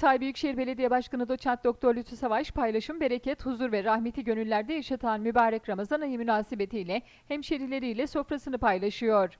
Hatay Büyükşehir Belediye Başkanı Doçent Doktor Lütfü Savaş paylaşım, bereket, huzur ve rahmeti gönüllerde yaşatan mübarek Ramazan ayı münasebetiyle hemşerileriyle sofrasını paylaşıyor.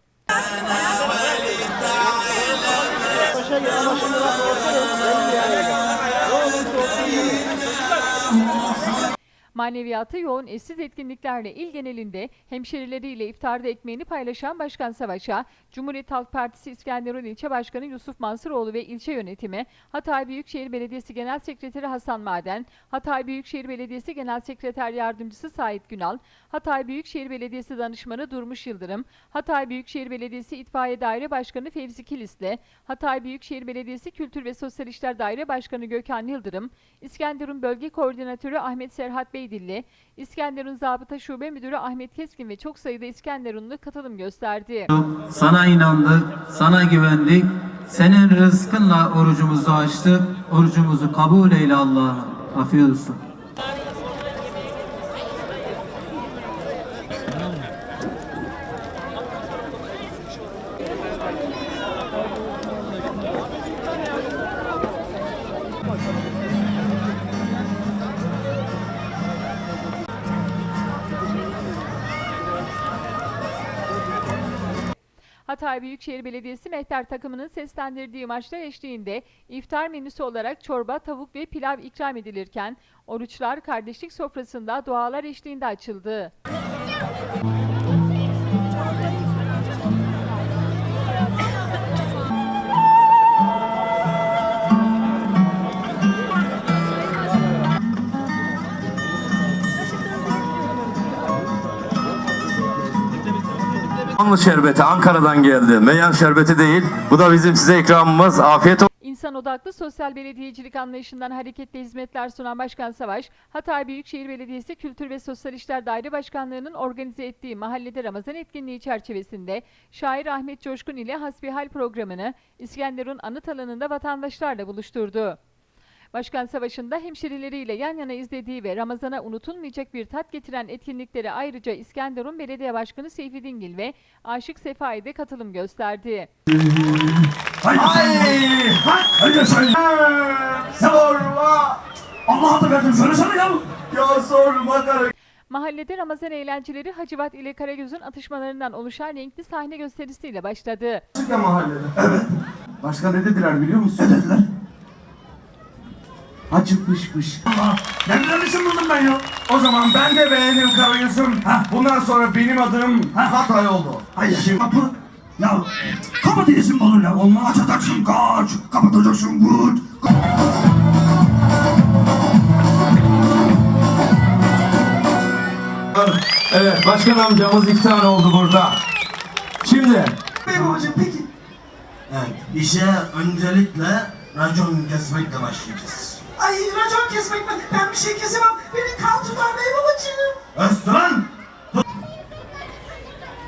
Maneviyatı yoğun eşsiz etkinliklerle il genelinde hemşerileriyle iftarda ekmeğini paylaşan Başkan Savaş'a, Cumhuriyet Halk Partisi İskenderun İlçe Başkanı Yusuf Mansuroğlu ve ilçe yönetimi, Hatay Büyükşehir Belediyesi Genel Sekreteri Hasan Maden, Hatay Büyükşehir Belediyesi Genel Sekreter Yardımcısı Sait Günal, Hatay Büyükşehir Belediyesi Danışmanı Durmuş Yıldırım, Hatay Büyükşehir Belediyesi İtfaiye Daire Başkanı Fevzi Kilisli, Hatay Büyükşehir Belediyesi Kültür ve Sosyal İşler Daire Başkanı Gökhan Yıldırım, İskenderun Bölge Koordinatörü Ahmet Serhat Beydilli, İskenderun Zabıta Şube Müdürü Ahmet Keskin ve çok sayıda İskenderunlu katılım gösterdi. Sana inandık, sana güvendik. Senin rızkınla orucumuzu açtık. Orucumuzu kabul eyle Allah'ım. Afiyet olsun. Hatay Büyükşehir Belediyesi mehter takımının seslendirdiği maçlar eşliğinde iftar menüsü olarak çorba, tavuk ve pilav ikram edilirken oruçlar kardeşlik sofrasında dualar eşliğinde açıldı. Anlı şerbeti Ankara'dan geldi. Meyan şerbeti değil. Bu da bizim size ikramımız. Afiyet olsun. İnsan odaklı sosyal belediyecilik anlayışından hareketle hizmetler sunan Başkan Savaş, Hatay Büyükşehir Belediyesi Kültür ve Sosyal İşler Daire Başkanlığı'nın organize ettiği Mahallede Ramazan etkinliği çerçevesinde şair Ahmet Coşkun ile Hasbihal programını İskenderun Anıt Alanı'nda vatandaşlarla buluşturdu. Başkan Savaş'ın da hemşerileriyle yan yana izlediği ve Ramazan'a unutulmayacak bir tat getiren etkinliklere ayrıca İskenderun Belediye Başkanı Seyfi Dingil ve Aşık Sefai de katılım gösterdi. Haydi Haydi Haydi söyle. Sorma. Allah'a da verdim söylesene ya. Ya sorma karı. Mahallede Ramazan eğlenceleri Hacivat ile Karagöz'ün atışmalarından oluşan renkli sahne gösterisiyle başladı. mahallede. Evet. Başka ne dediler biliyor musun? Ne dediler? Fış. Allah. Nereden isim buldum ben ya? O zaman ben de beğendim Karagöz'üm. Bundan sonra benim adım Hatay oldu. Hayır. Şimdi kapı. Ya kapat isim olur ya. Olma açacaksın kaç. Kapatacaksın vur. Evet başkan amcamız iki tane oldu burada. Şimdi Bey babacığım peki. Evet, işe öncelikle racon kesmekle başlayacağız. Ay racon kesmek mi? Ben bir şey kesemem. Beni kan tutar bey babacığım. Öztüren!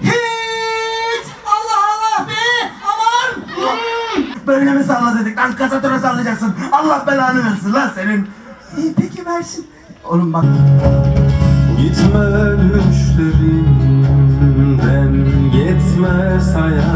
Hiç! Allah Allah be! Aman! Böyle mi salla dedik lan kasatöre sallayacaksın. Allah belanı versin lan senin. İyi peki versin. Oğlum bak. Gitme düşlerimden Gitmez hayalim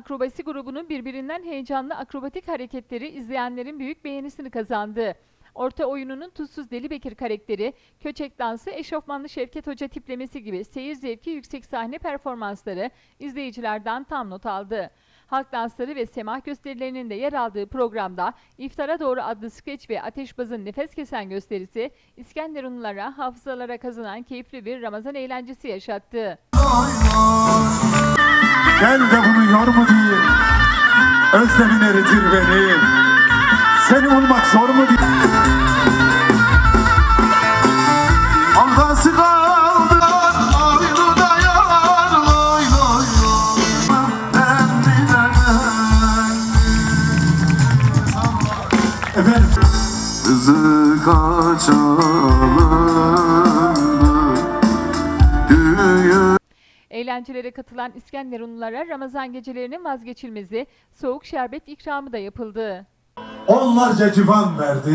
akrobasi grubunun birbirinden heyecanlı akrobatik hareketleri izleyenlerin büyük beğenisini kazandı. Orta oyununun Tuzsuz Deli Bekir karakteri, köçek dansı, eşofmanlı Şevket Hoca tiplemesi gibi seyir zevki yüksek sahne performansları izleyicilerden tam not aldı. Halk dansları ve semah gösterilerinin de yer aldığı programda İftara Doğru adlı skeç ve Ateşbaz'ın nefes kesen gösterisi İskenderunlulara, hafızalara kazınan keyifli bir Ramazan eğlencesi yaşattı. Gel de bunu yorma diye Özlemin eritir beni Seni olmak zor mu diye Algası kaldı Aynı dayan Loy loy loy Ben bilemem. Efendim? Hızı kaçalım Eğlencelere katılan İskenderunlulara Ramazan gecelerinin vazgeçilmezi soğuk şerbet ikramı da yapıldı. onlarca civan verdi.